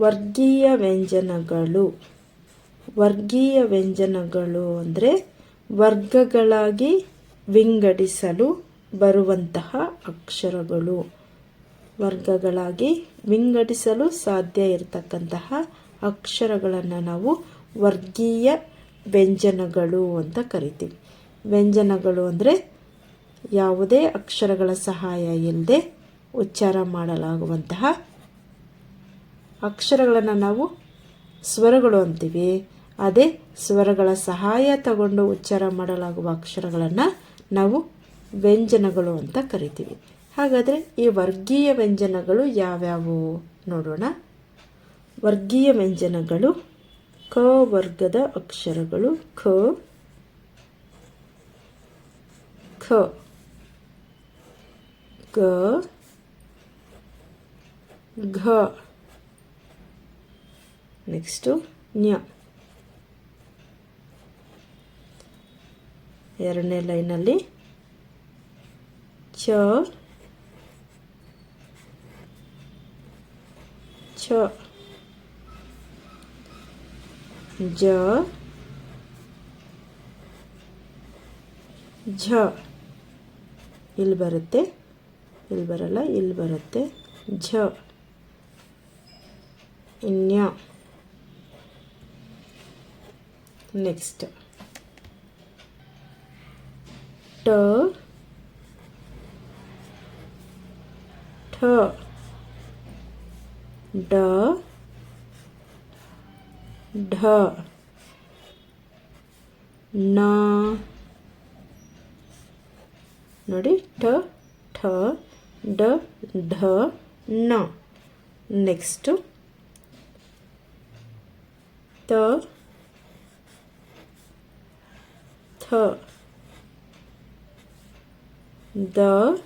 ವರ್ಗೀಯ ವ್ಯಂಜನಗಳು. ವರ್ಗೀಯ ವ್ಯಂಜನಗಳು ಅಂದರೆ ವರ್ಗಗಳಾಗಿ ವಿಂಗಡಿಸಲು ಬರುವಂತಹ ಅಕ್ಷರಗಳು. ವರ್ಗಗಳಾಗಿ ವಿಂಗಡಿಸಲು ಸಾಧ್ಯ ಇರತಕ್ಕಂತಹ ಅಕ್ಷರಗಳನ್ನು ನಾವು ವರ್ಗೀಯ ವ್ಯಂಜನಗಳು ಅಂತ ಕರಿತೀವಿ. ವ್ಯಂಜನಗಳು ಅಂದರೆ ಯಾವುದೇ ಅಕ್ಷರಗಳ ಸಹಾಯ ಇಲ್ಲದೆ ಉಚ್ಚಾರ ಮಾಡಲಾಗುವಂತಹ ಅಕ್ಷರಗಳನ್ನು ನಾವು ಸ್ವರಗಳು ಅಂತೀವಿ. ಅದೇ ಸ್ವರಗಳ ಸಹಾಯ ತಗೊಂಡು ಉಚ್ಚಾರ ಮಾಡಲಾಗುವ ಅಕ್ಷರಗಳನ್ನು ನಾವು ವ್ಯಂಜನಗಳು ಅಂತ ಕರಿತೀವಿ. ಹಾಗಾದರೆ ಈ ವರ್ಗೀಯ ವ್ಯಂಜನಗಳು ಯಾವ್ಯಾವು ನೋಡೋಣ. ವರ್ಗೀಯ ವ್ಯಂಜನಗಳು ಕ ವರ್ಗದ ಅಕ್ಷರಗಳು ಖ ಖ, ಗ, ಘ. ನೆಕ್ಸ್ಟು ನ್ಯ. ಎರಡನೇ ಲೈನಲ್ಲಿ. ಚ. ಛ ಜ. ಝ. ಇಲ್ಲಿ ಬರುತ್ತೆ. ಇಲ್ಲಿ ಬರಲ್ಲ, ಇಲ್ಲಿ ಬರುತ್ತೆ. ಝ. ನ್ಯ ನೆಕ್ಸ್ಟ್ ಟ ಠ ಡ ಢ ನ ನೋಡಿ ಠ ಠ ಡ ಢ ನ ನೆಕ್ಸ್ಟು. ತ. the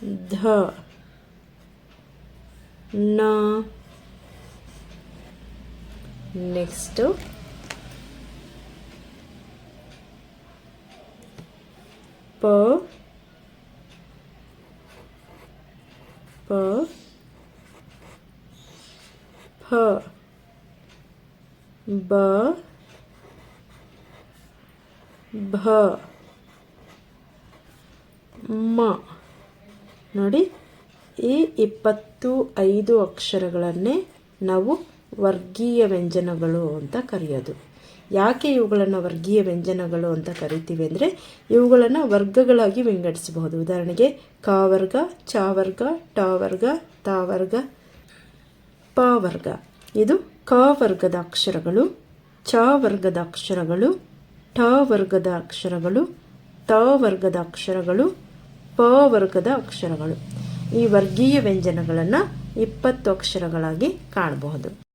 the na next to pa pa Per. ba ಭ ಮ. ನೋಡಿ, ಈ ಇಪ್ಪತ್ತು ಐದು ಅಕ್ಷರಗಳನ್ನೇ ನಾವು ವರ್ಗೀಯ ವ್ಯಂಜನಗಳು ಅಂತ ಕರೆಯೋದು. ಯಾಕೆ ಇವುಗಳನ್ನು ವರ್ಗೀಯ ವ್ಯಂಜನಗಳು ಅಂತ ಕರಿತೀವಿ ಅಂದರೆ, ಇವುಗಳನ್ನು ವರ್ಗಗಳಾಗಿ ವಿಂಗಡಿಸಬಹುದು. ಉದಾಹರಣೆಗೆ, ಕ ವರ್ಗ, ಚ ವರ್ಗ, ಟ ವರ್ಗ, ತ ವರ್ಗ, ಪ ವರ್ಗ. ಇದು ಕ ವರ್ಗದ ಅಕ್ಷರಗಳು, ಚ ವರ್ಗದ ಅಕ್ಷರಗಳು ಠ ವರ್ಗದ ಅಕ್ಷರಗಳು ತ ವರ್ಗದ ಅಕ್ಷರಗಳು ಪ ವರ್ಗದ ಅಕ್ಷರಗಳು. ಈ ವರ್ಗೀಯ ವ್ಯಂಜನಗಳನ್ನು ಇಪ್ಪತ್ತು ಅಕ್ಷರಗಳಾಗಿ ಕಾಣಬಹುದು.